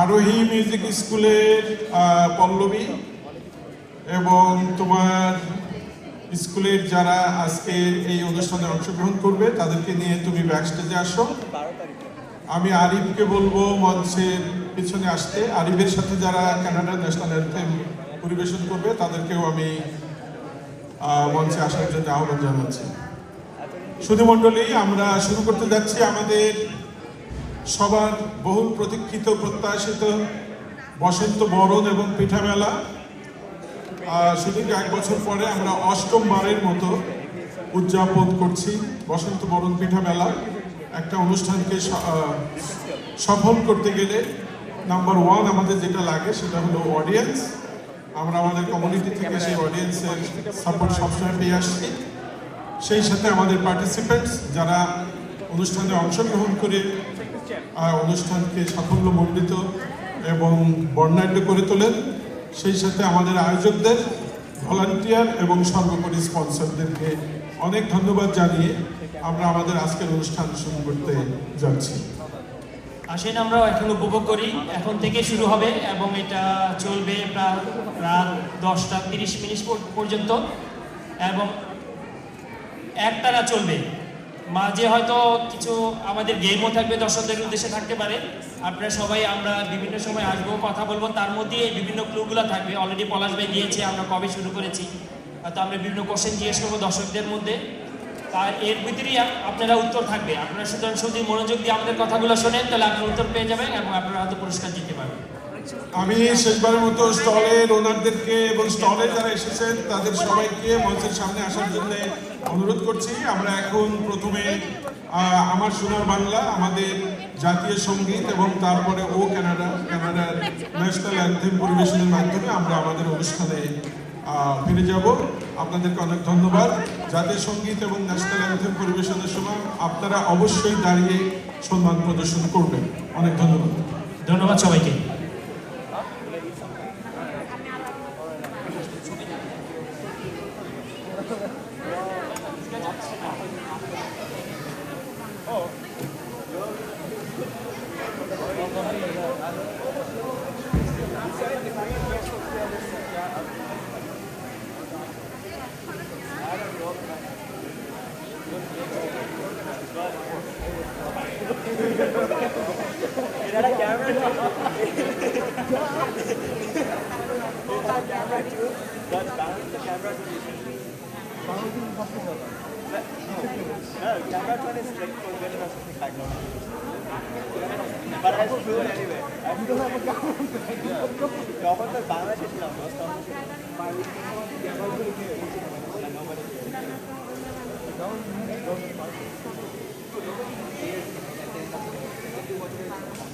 আরোহী মিউজিক স্কুলের পল্লবী এবং তোমার স্কুলের যারা আজকে এই অনুষ্ঠানে অংশগ্রহণ করবে, তাদেরকে নিয়ে তুমি ব্যাক স্টেজে আসো। আমি আরিফকে বলব মঞ্চের পিছনে আসতে। আরিফের সাথে যারা কানাডা ন্যাশনাল অ্যান্থেম পরিবেশন করবে, তাদেরকেও আমি মঞ্চে আসার জন্য আহ্বান জানাচ্ছি। শুধু মণ্ডলী আমরা শুরু করতে যাচ্ছি আমাদের সবার বহুল প্রতীক্ষিত, প্রত্যাশিত বসন্ত বরণ এবং পিঠা মেলা। শুধু এক বছর পরে আমরা অষ্টম বারের মতো উদযাপন করছি বসন্ত বরণ পিঠা মেলা। একটা অনুষ্ঠানকে সফল করতে গেলে নাম্বার ওয়ান আমাদের যেটা লাগে সেটা হলো অডিয়েন্স আমরা আমাদের কমিউনিটি থেকে সেই অডিয়েন্সের সাপোর্ট সবসময় পেয়ে আসছি। সেই সাথে আমাদের পার্টিসিপেন্টস যারা অনুষ্ঠানে অংশগ্রহণ করে অনুষ্ঠানকে সাফল্যমণ্ডিত এবং বর্ণাঢ্য করে তোলেন। সেই সাথে আমাদের আয়োজকদের, ভলান্টিয়ার এবং সর্বোপরি স্পন্সরদেরকে অনেক ধন্যবাদ জানিয়ে আমরা আমাদের আজকের অনুষ্ঠান শুরু করতে যাচ্ছি। আসেন, আমরা এখন উপভোগ করি। এখন থেকে শুরু হবে এবং এটা চলবে প্রায় রাত দশটা তিরিশ মিনিট পর্যন্ত। এবং একটানা চলবে। মাঝে হয়তো কিছু আমাদের গেমও থাকবে, দর্শকদের উদ্দেশ্যে থাকতে পারে। আপনারা সবাই আমরা বিভিন্ন সময় আসব, কথা বলব। তার মধ্যে এই বিভিন্ন ক্লুগুলো থাকবে। অলরেডি পলাশ ভাই দিয়েছে, আমরা কবে শুরু করেছি। তো আমরা বিভিন্ন কোশ্চেন জিজ্ঞেস করব দর্শকদের মধ্যে। তার এর ভিতরেই আপনারা উত্তর থাকবে। আপনারা সুতরাং শুধু মনোযোগ দিয়ে আমাদের কথাগুলো শোনেন, তাহলে আপনারা উত্তর পেয়ে যাবেন এবং আপনারা হয়তো পুরস্কার জিততে পারবেন। আমি শেষবারের মতো স্টলের ওনারদেরকে এবং স্টলে যারা এসেছেন, তাদের সবাইকে মঞ্চের সামনে আসার জন্য অনুরোধ করছি। আমরা এখন প্রথমে আমার সোনার বাংলা, আমাদের জাতীয় সংগীত এবং তারপরে ও কানাডা, কানাডার ন্যাশনাল অ্যান্থেম পরিবেশনের মাধ্যমে আমরা আমাদের অনুষ্ঠানে ফিরে যাব। আপনাদেরকে অনেক ধন্যবাদ। জাতীয় সংগীত এবং ন্যাশনাল অ্যান্থেম পরিবেশনের সময় আপনারা অবশ্যই দাঁড়িয়ে সম্মান প্রদর্শন করবেন। অনেক ধন্যবাদ। ধন্যবাদ সবাইকে। But I flew it anyway. I still have a government bag. Government a government. I don't have a government. Don't, don't, Nobody.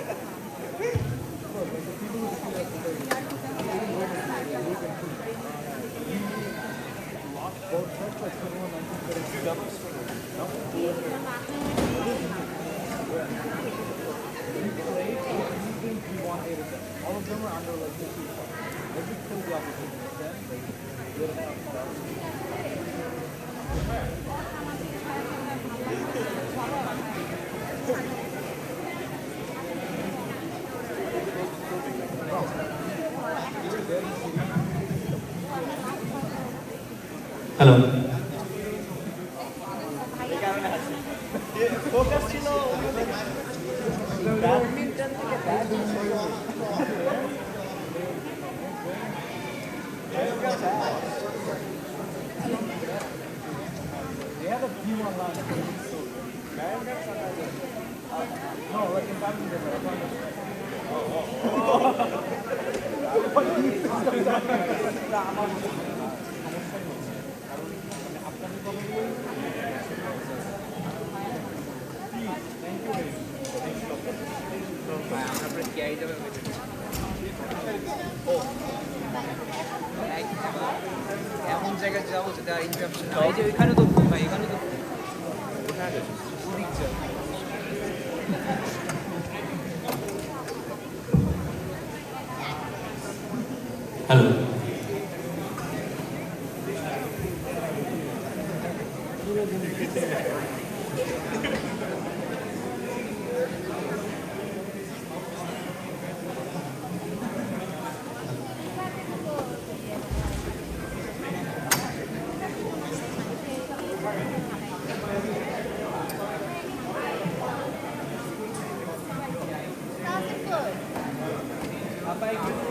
Hello এমন জায়গায় যাব যেটা ইন্টারাপশন তো ঘুম ভাই এখানে তো ওদিক যাব Thank you. bike.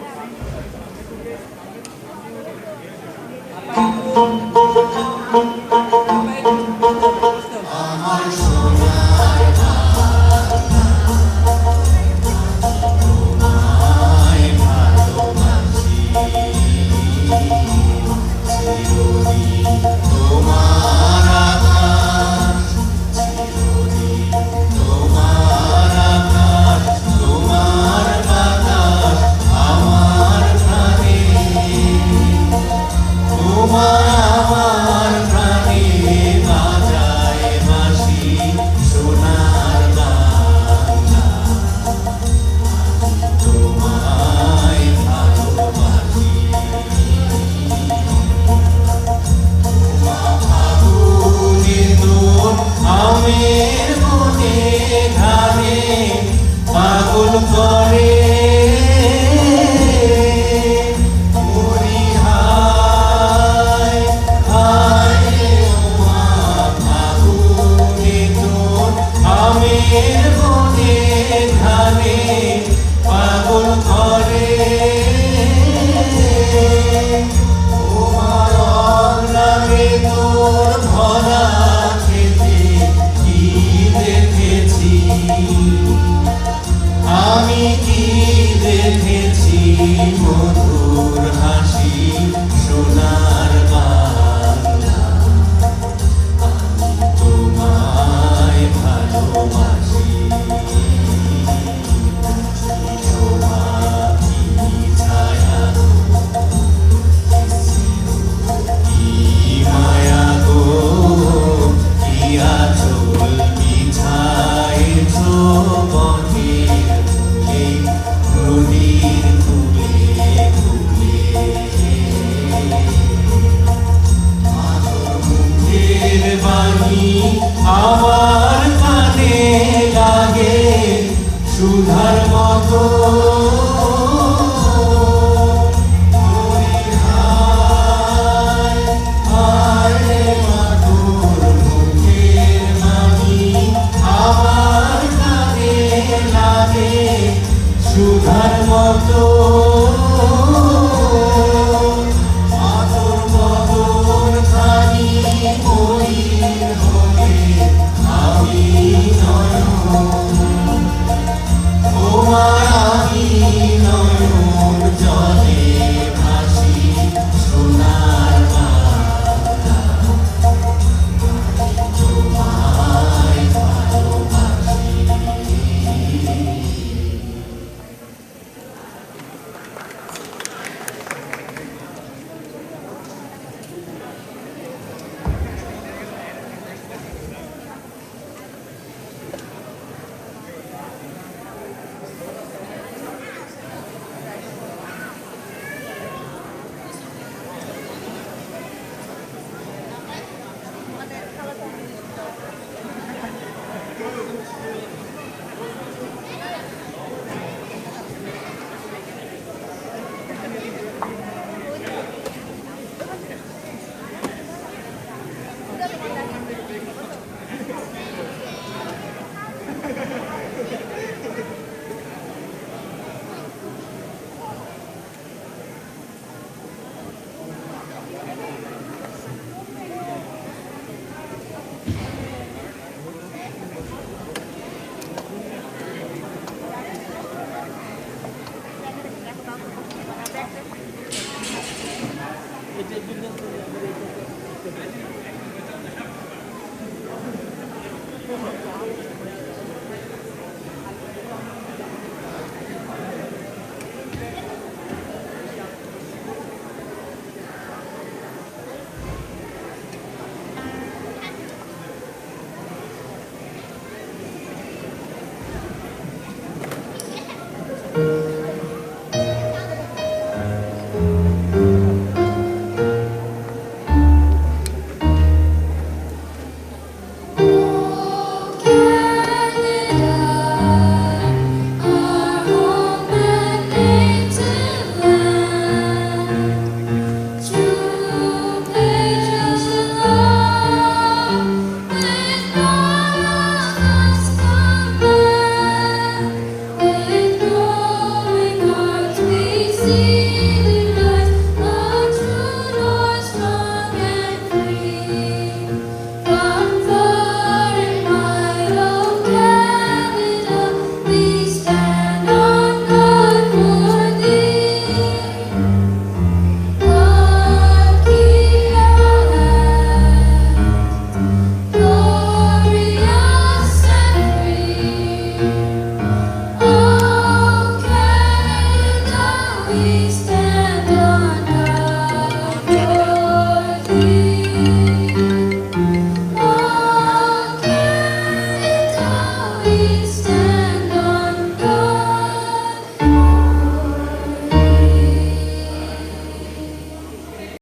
বাণী আমার কানে লাগে সুধার মতো